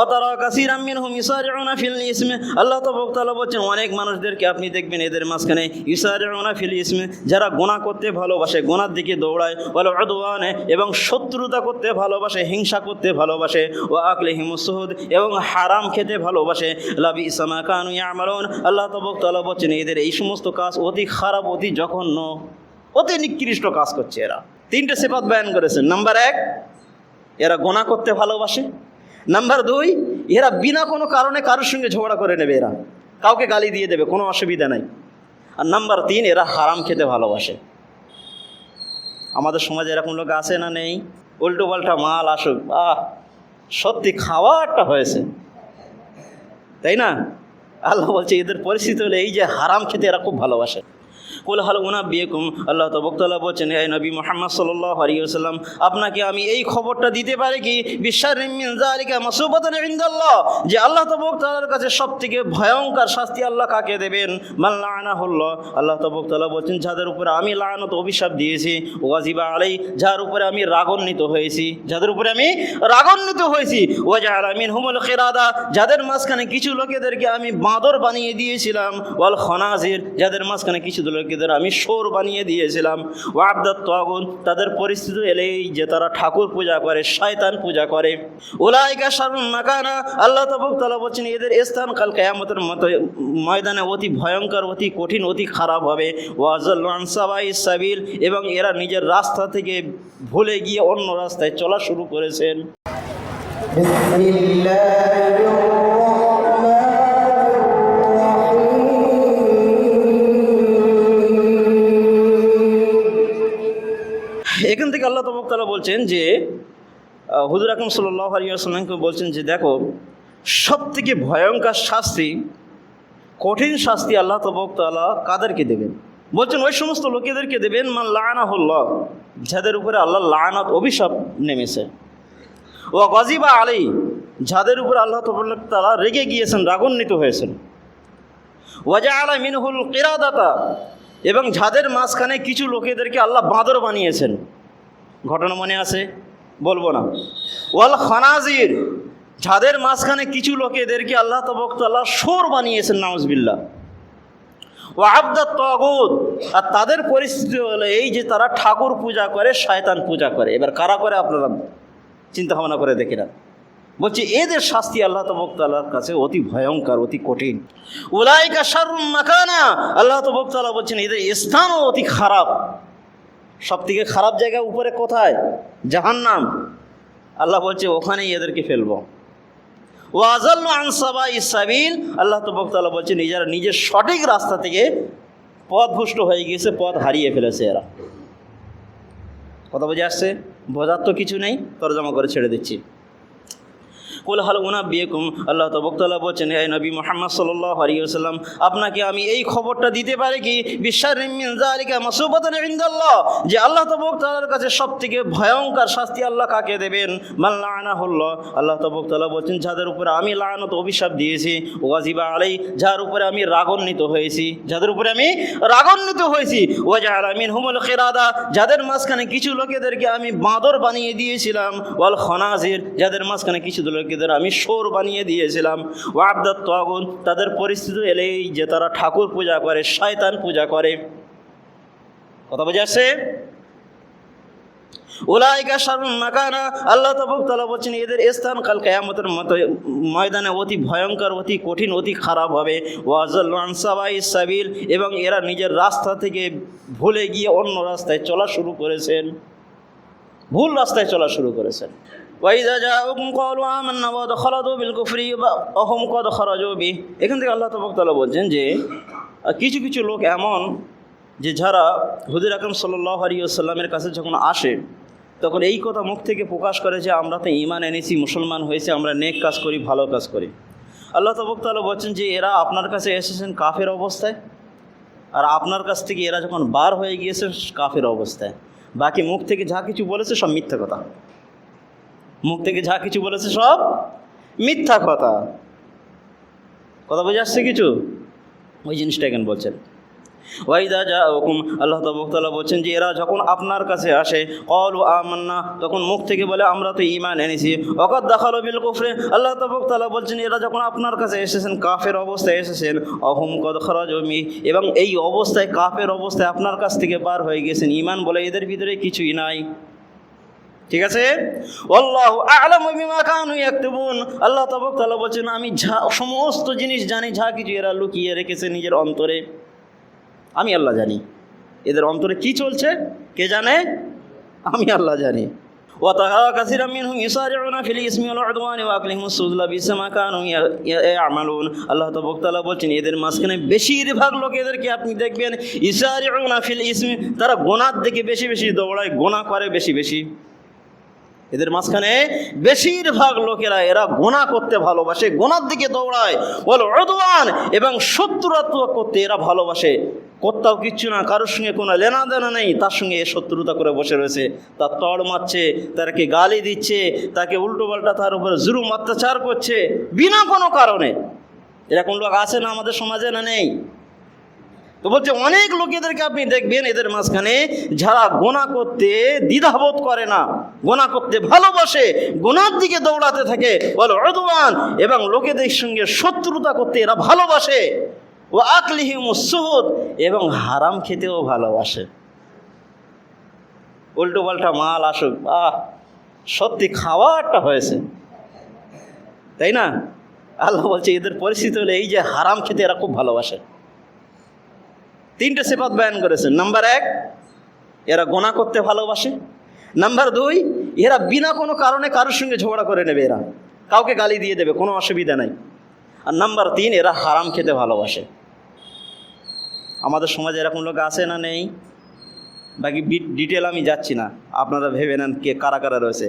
ওতারা কাসির আমিন হুম ইসারিউনা feel ইসমে। আল্লাহ তবক তাআলা বলছেন, অনেক মানুষদেরকে আপনি দেখবেন এদের মাঝখানে ইসারিউনা ফিল ইসমে, যারা গোনা করতে ভালোবাসে গোনার দিকে দৌড়ায় বলে অদওয়ানে এবং শত্রুতা করতে ভালোবাসে, হিংসা করতে ভালোবাসে ও আকলে হিমুসহুদ এবং হারাম খেতে ভালোবাসে। লাবি ইসামা কানু ইয়ামালুন। আল্লাহ তবক তাআলা বলছেন, এদের এই সমস্ত কাজ অতি খারাপ, অতি জঘন্য, অতি নিকৃষ্ট কাজ করছে এরা। তিনটে সেপাত বয়ান করেছেন। নাম্বার এক, এরা গোনা করতে ভালোবাসে। নাম্বার দুই, এরা বিনা কোনো কারণে কারোর সঙ্গে ঝগড়া করে নেবে এরা। কাউকে গালি দিয়ে দেবে, কোনো অসুবিধা নাই। আর নাম্বার তিন, এরা হারাম খেতে ভালোবাসে। আমাদের সমাজে এরকম লোক আছে না নেই? উল্টো পাল্টা মাল আসুক আহ সত্যি খাওয়াটা হয়েছে। তাই না? আল্লাহ বলছে, এদের পরিস্থিতি হলে এই যে হারাম খেতে এরা খুব ভালোবাসে। কুল হাল উনা বিয়েকুম আল্লাহ তবকতলা বলছেন, হে নবী মোহাম্মদ সাল্লাহ আলিয়াল্লাম আপনাকে আমি এই খবরটা দিতে পারি কি? বিশ্বাস মাসুবাতন ইন্দাল্লাহ। যে আল্লাহ তবকতালার কাছে সব থেকে ভয়ঙ্কর শাস্তি আল্লাহ কাকে দেবেন? মাল্লা আনা হল্ল আল্লাহ বলছেন, যাদের উপরে আমি লানত অভিশাপ দিয়েছি, ওয়াজিবা আলাই যার উপরে আমি রাগান্বিত হয়েছি, যাদের উপরে আমি রাগান্বিত হয়েছি ওয়াজা আলামিন হুমুল খেরাদা। যাদের মাঝখানে কিছু লোকেদেরকে আমি বাঁদর বানিয়ে দিয়েছিলাম, ওয়াল খনাজির। যাদের মাঝখানে কিছু লোকেদের আমি সোর বানিয়ে দিয়েছিলাম। ও আবদাত তগুন, তাদের পরিস্থিতি এলেই যে তারা ঠাকুর পূজা করে, শয়তান পূজা করে। ওলাইকা সারুন মাকানা, আল্লাহ তবক তালা বলছেন, এদের স্থান কাল কেয়ামতের মতো ময়দানে অতি ভয়ঙ্কর, অতি কঠিন, অতি খারাপ হবে। ওয়াজল আনসাবাই সাবিল, এবং এরা নিজের রাস্তা থেকে ভুলে গিয়ে অন্য রাস্তায় চলা শুরু করেছেন। বলছেন যে হুজুর আকরম সাল্লাহ বলছেন যে, দেখো সব থেকে ভয়ঙ্কর শাস্তি, কঠিন শাস্তি আল্লাহ তবকতালা কাদেরকে দেবেন? বলছেন, ওই সমস্ত লোকেদেরকে দেবেন, মান লানা হল্লাহ যাদের উপরে আল্লাহ লানাত অভিশাপ নেমেছে। ও গজিবা আলী যাদের উপরে আল্লাহ তালা রেগে গিয়েছেন, রাগান্বিত হয়েছেন। ওয়াজা আলা মিনহুল কিরাদাতা এবং যাদের মাঝখানে কিছু লোকেদেরকে আল্লাহ বাঁদর বানিয়েছেন। ঘটনা মনে আছে? বলব না। ওয়াল খানাজির, যাদের মাঝখানে কিছু লোকেদেরকে আল্লাহ তবকতাল্লাহ সোর বানিয়েছেন নাউজবিল্লা ও আবদাত তগুদ আর তাদের পরিস্থিতি হলো এই যে তারা ঠাকুর পূজা করে, শয়তান পূজা করে। এবার কারা করে আপনারা চিন্তা ভাবনা করে দেখে না বলছি, এদের শাস্তি আল্লাহ তবকতালার কাছে অতি ভয়ঙ্কর, অতি কঠিন। উলাইকা সারুন মাকানা, আল্লাহ তবকতালা বলছেন, এদের স্থানও অতি খারাপ। সব থেকে খারাপ জায়গা উপরে কোথায়? জাহান্নাম। আল্লাহ বলছে, ওখানেই এদেরকে ফেলব। ওয়াজাল আনসাবা ইসাবিল আল্লাহ তবকতালা বলছে, নিজেরা নিজের সঠিক রাস্তা থেকে পথভুষ্ট হয়ে গিয়েছে, পথ হারিয়ে ফেলেছে এরা। কথা বুঝে আসছে? বোঝার তো কিছু নেই, তরজমা করে ছেড়ে দিচ্ছি। কুল হাল উনা বিয়েকুম আল্লাহ তবকতাল্লাহ বলছেন, হে নবী মোহাম্মদ সাল্লাহ আপনাকে আমি এই খবরটা দিতে পারি কি? বিশ্বাস মাসুবাতন ইন্দাল্লাহ। যে আল্লাহ তবকতালার কাছে সব থেকে ভয়ঙ্কর শাস্তি আল্লাহ কাকে দেবেন? মাল্লা আনা হল্ল আল্লাহ তবকতাল্লাহ বলছেন, যাদের উপরে আমি লানত অভিশাপ দিয়েছি, ওয়াজিবা আলাই যার উপরে আমি রাগান্বিত হয়েছি, যাদের উপরে আমি রাগান্বিত হয়েছি ওয়াজা আলামিন হুমুল খেরাদা। যাদের মাঝখানে কিছু লোকেদেরকে আমি বাঁদর বানিয়ে দিয়েছিলাম, ওয়াল খনাজির। যাদের মাঝখানে কিছু লোকেদের আমি সোর বানিয়ে দিয়েছিলাম। ও আবদাত তগুন, তাদের পরিস্থিতি এলেই যে তারা ঠাকুর পূজা করে, শয়তান পূজা করে। কথা বোঝা আসছে? ওলাইকা সারুন মাকানা, আল্লাহ তবকতলা বলছেন, এদের স্থান কাল কেয়ামতের মতো ময়দানে অতি ভয়ঙ্কর, অতি কঠিন, অতি খারাপ হবে। ওয়াজল আনসাবাই সাবিল, এবং এরা নিজের রাস্তা থেকে ভুলে গিয়ে অন্য রাস্তায় চলা শুরু করেছেন। ভুল রাস্তায় চলা শুরু করেছেন। ওয়াইদা জাউকুম ক্বালু আমান্না ওয়া দাখালাতু বিল কুফরি ওয়া হুম এখান থেকে আল্লাহ তাআলা বলছেন যে কিছু কিছু লোক এমন যে যারা হুজুর আকরম সাল্লাল্লাহু আলাইহি ওয়াসাল্লামের কাছে যখন আসে, তখন এই কথা মুখ থেকে প্রকাশ করে যে আমরা তো ঈমান এনেছি, মুসলমান হয়েছে, আমরা নেক কাজ করি, ভালো কাজ করি। আল্লাহ তাআলা বলছেন যে, এরা আপনার কাছে এসেছেন কাফের অবস্থায়? আর আপনার কাছ থেকে এরা যখন বার হয়ে গিয়েছে, কাফের অবস্থায়। বাকি মুখ থেকে যা কিছু বলেছে, সব মিথ্যা কথা। মুখ থেকে যা কিছু বলেছে সব মিথ্যা কথা। কথা বোঝা আসছে কিছু? ওই জিনিসটা এখানে বলছেন। ওয়াইদা যা হুকুম আল্লাহ তবকতাল্লাহ বলছেন যে এরা যখন আপনার কাছে আসে অলু আমান্না, তখন মুখ থেকে বলে, আমরা তো ইমান এনেছি। অকত দেখাল বিল কুফরে, আল্লাহ তবকতাল্লাহ বলছেন, এরা যখন আপনার কাছে এসেছেন, কাফের অবস্থায় এসেছেন অহম কদ খরজমি এবং এই অবস্থায়, কাফের অবস্থায় আপনার কাছ থেকে পার হয়ে গেছেন ইমান বলে এদের ভিতরে কিছুই নাই। ঠিক আছে আল্লাহ আলম বিমা কানু ইয়াকতুবুন আল্লাহ তাবাক তাআলা বলছেন আমি যা সমস্ত জিনিস জানি যা কিছু এরা লুকিয়ে রেখেছে নিজের অন্তরে আমি আল্লাহ জানি এদের অন্তরে কি চলছে কে জানে আমি আল্লাহ জানি وترى كثيرا منهم يسارعون في الاسم والعدوان واكلهم السذل بئس ما كانوا ي- ي- يعملون আল্লাহ তাবাক তাআলা বলছেন এদের মাঝখানে বেশিরভাগ লোক এদেরকে আপনি দেখবেন ইসারিউনা ফিল ইসমি তারা গোনার দিকে বেশি বেশি দৌড়ায় গোনা করে বেশি বেশি এদের মাঝখানে বেশিরভাগ লোকেরা এরা গোনা করতে ভালোবাসে, গোনার দিকে দৌড়ায়। বল অদওয়ান এবং শত্রুতা করতে এরা ভালোবাসে। কোথাও কিচ্ছু না, কারোর সঙ্গে কোনো লেনা দেনা নেই, তার সঙ্গে এ শত্রুতা করে বসে রয়েছে। তার তড় মারছে তাকে গালি দিচ্ছে, তাকে উল্টো পাল্টা তার উপরে জুলুম, অত্যাচার করছে, বিনা কোনো কারণে। এরকম লোক আছে না আমাদের সমাজে না নেই? তো বলছে, অনেক লোকেদেরকে আপনি দেখবেন, এদের মাঝখানে যারা গোনা করতে দ্বিধাবোধ করে না, গোনা করতে ভালোবাসে, গোনার দিকে দৌড়াতে থাকে, বলো অদওয়ান এবং লোকেদের সঙ্গে শত্রুতা করতে এরা ভালোবাসে। ও আকলিহিম সুহুদ! এবং হারাম খেতেও ভালোবাসে। উল্টো পাল্টা মাল আসুক আহ সত্যি খাওয়াটা হয়েছে। তাই না? আল্লাহ বলছে, এদের পরিস্থিতি হলে এই যে হারাম খেতে এরা খুব ভালোবাসে। তিনটে সেপাত বয়ান করেছেন নাম্বার এক, এরা গোনা করতে ভালোবাসে। নাম্বার দুই, এরা বিনা কোনো কারণে কারোর সঙ্গে ঝগড়া করে নেবে এরা। কাউকে গালি দিয়ে দেবে, কোনো অসুবিধা নাই। আর নাম্বার তিন, এরা হারাম খেতে ভালোবাসে। আমাদের সমাজে এরকম লোক আছে না নেই? বাকি ডিটেল আমি যাচ্ছি না। আপনারা ভেবে নেন কে, কারা কারা রয়েছে।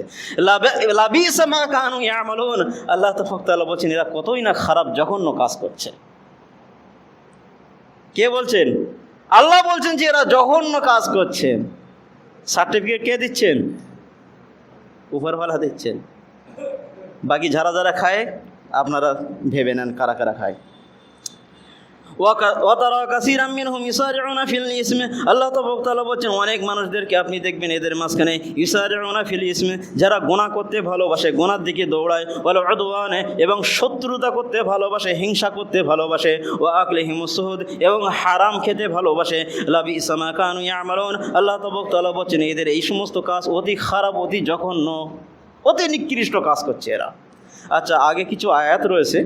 আল্লাহ তফাক্তাল্লাহ বলছেন, এরা কতই না খারাপ, জঘন্য কাজ করছে। কে বলছেন? আল্লাহ বলছেন যে এরা জঘন্য কাজ করছেন সার্টিফিকেট কে দিচ্ছেন? উপরওয়ালা দিচ্ছেন। বাকি যারা যারা খায়, আপনারা ভেবে নেন কারা কারা খায়। ওয়াতারা কাসির আমিন হুম ইসারিউনা ফিল ইসমে। আল্লাহ তবক তাআলা বলছেন অনেক মানুষদেরকে আপনি দেখবেন এদের মাঝখানে ইসারিউনা ফিল ইসমে। যারা গোনা করতে ভালোবাসে গোনার দিকে দৌড়ায় বলে অদওয়ানে এবং শত্রুতা করতে ভালোবাসে, হিংসা করতে ভালোবাসে ও আকলে হিমুসহুদ এবং হারাম খেতে ভালোবাসে লাবি ইসামা কানু ইয়ামালুন। আল্লাহ তবক তাআলা বলছেন এদের এই সমস্ত কাজ অতি খারাপ, অতি জঘন্য, অতি নিকৃষ্ট কাজ করছে এরা। আচ্ছা আগে কিছু আয়াত রয়েছে।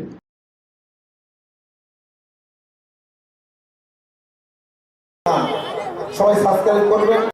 সবাই সাবস্ক্রাইব করবেন।